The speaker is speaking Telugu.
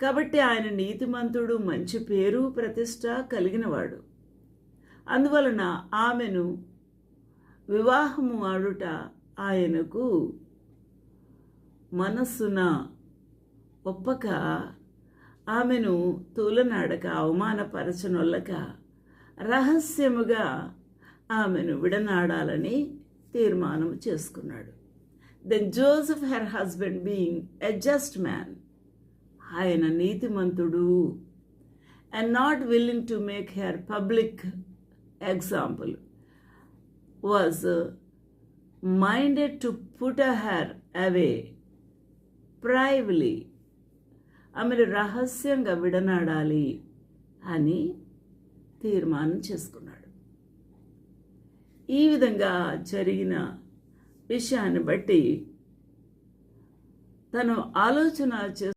కాబట్టి ఆయన నీతిమంతుడు మంచి పేరు ప్రతిష్ట కలిగినవాడు. అందువలన ఆమెను వివాహము ఆడుట ఆయనకు మనస్సున ఒప్పక ఆమెను తూలనాడక అవమానపరచనొల్లక రహస్యముగా ఆమెను విడనాడాలని తీర్మానం చేసుకున్నాడు. Then Joseph her husband being a just man ఆయన నీతిమంతుడు and not willing to make her public example was minded to put uh her away privily ఆమెను రహస్యంగా విడనాడాలి అని తీర్మానం చేసుకున్నాడు. ఈ విధంగా జరిగిన విషయాన్ని బట్టి తను ఆలోచన చే